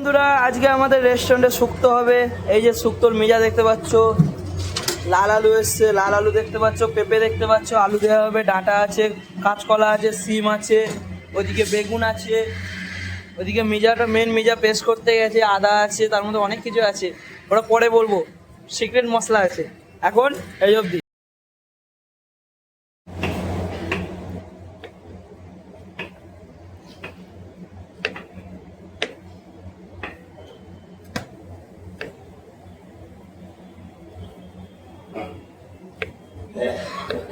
বন্ধুরা, আজকে আমাদের রেস্টুরেন্টে শুক্তো হবে। এই যে শুক্তোর মিজা দেখতে পাচ্ছ। লাল আলু এসছে। লাল আলু দেখতে পাচ্ছ, পেঁপে দেখতে পাচ্ছ, আলু দেওয়া হবে, ডাঁটা আছে, কাঁচকলা আছে সিম আছে, ওদিকে বেগুন আছে। ওদিকে মিজাটা মেন মিজা পেস্ট করতে গেছে, আদা আছে, তার মধ্যে অনেক কিছু আছে। ওটা পরে বলব। সিক্রেট মশলা আছে। এখন এই অবধি। É.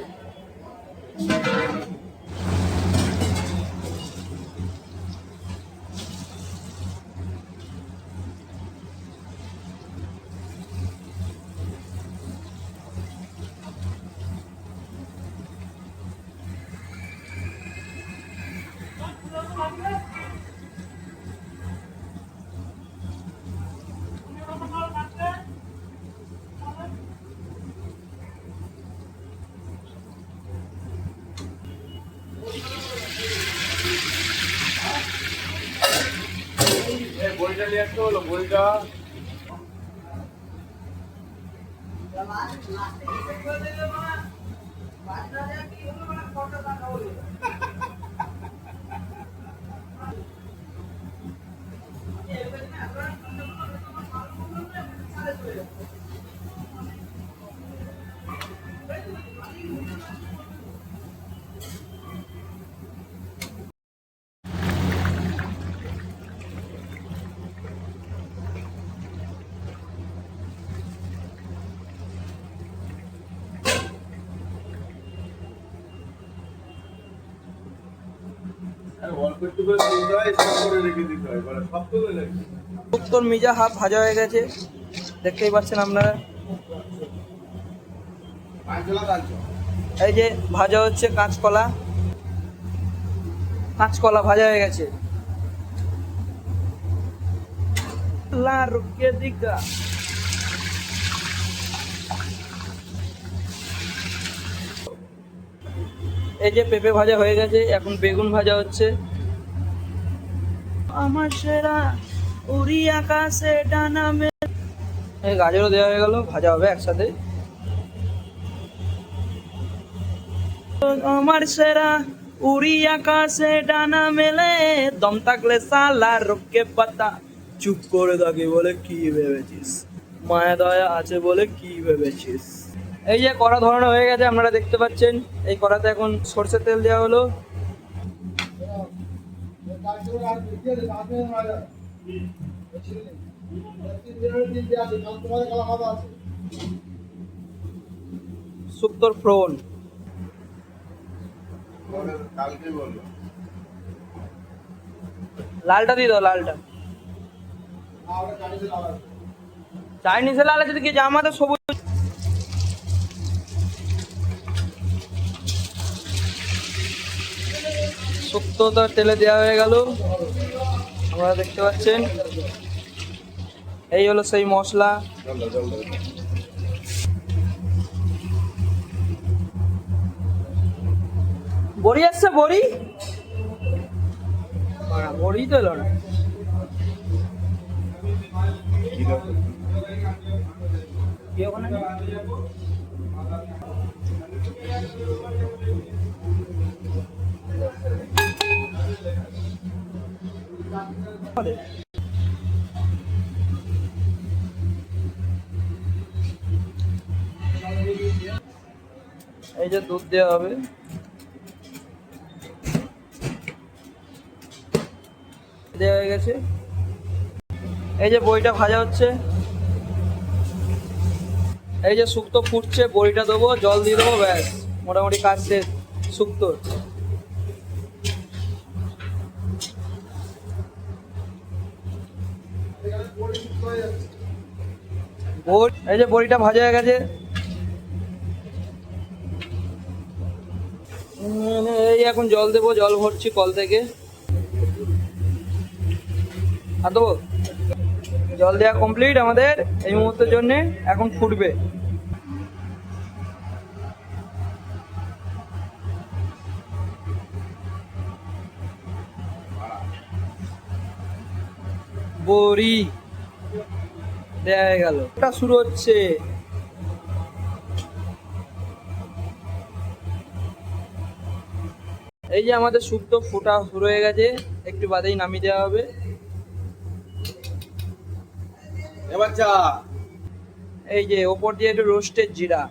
বইটা নিয়ে আসতে হলো বইটা শুক্তোর মিজা হাফ ভাজা হয়ে গেছে। দেখতেই পাচ্ছেন আপনারা। এই যে ভাজা হচ্ছে কাঁচকলা। কাঁচকলা ভাজা হয়ে গেছে। লা রুকে দিগা। এই যে পেঁপে ভাজা হয়ে গেছে এখন বেগুন ভাজা হচ্ছে। আমার সেরা উড়ি আকাশে ডানা এই গাজরও দেওয়া হয়ে গেল ভাজা হবে একসাথে। আমার সেরা উড়ি আকাশে ডানা মেলে দম থাকলে সালা রোকে পাতা। চুপ করে থাকি বলে কি ভেবেছিস? মায়া দয়া আছে বলে কি ভেবেছিস? এই যে কড়া ধরানো হয়ে গেছে, আপনারা দেখতে পাচ্ছেন। এই কড়াতে এখন সর্ষের তেল দেওয়া হলো। শুক্তোর ফ্রন। লালটা দিয়ে দাও, লালটা। চাইনিজে লাল আছে কি জামাতে সবুজ শুক্তো তো তেলে দেওয়া হয়ে গেল। আপনারা দেখতে পাচ্ছেন। এই হলো সেই মশলা। বড়ি আসছে, বড়ি? বড়ি তো এলো না। এই যে দুধ দেওয়া হবে। দেওয়া হয়ে গেছে। এই যে বইটা ভাজা হচ্ছে। এই যে শুক্তো ফুটছে, বড়িটা দেবো, জল দিয়ে দেবো, ব্যাস। মোটামুটি কাজ শেষ শুক্তোর এই যে বড়িটা ভাজা হয়ে গেছে। এই এখন জল দেবো, জল ভরছি কল থেকে। আর দেবো? জল দেওয়া কমপ্লিট আমাদের এই মুহূর্তের জন্য এখন ফুটবে। বড়ি। দেয়া গেল। এটা শুরু হচ্ছে। এই যে আমাদের শুক্তো ফোটা শুরু হয়ে গেছে, একটু বাদেই নামিয়ে দেওয়া হবে। এবার চা এই যে, ওপর দিয়ে একটু রোস্টেড জিরা।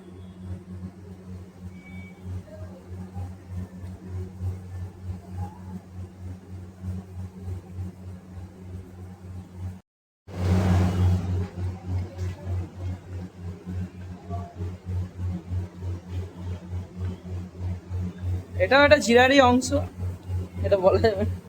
এটাও একটা জিরারই অংশ। এটা বলা যাবে।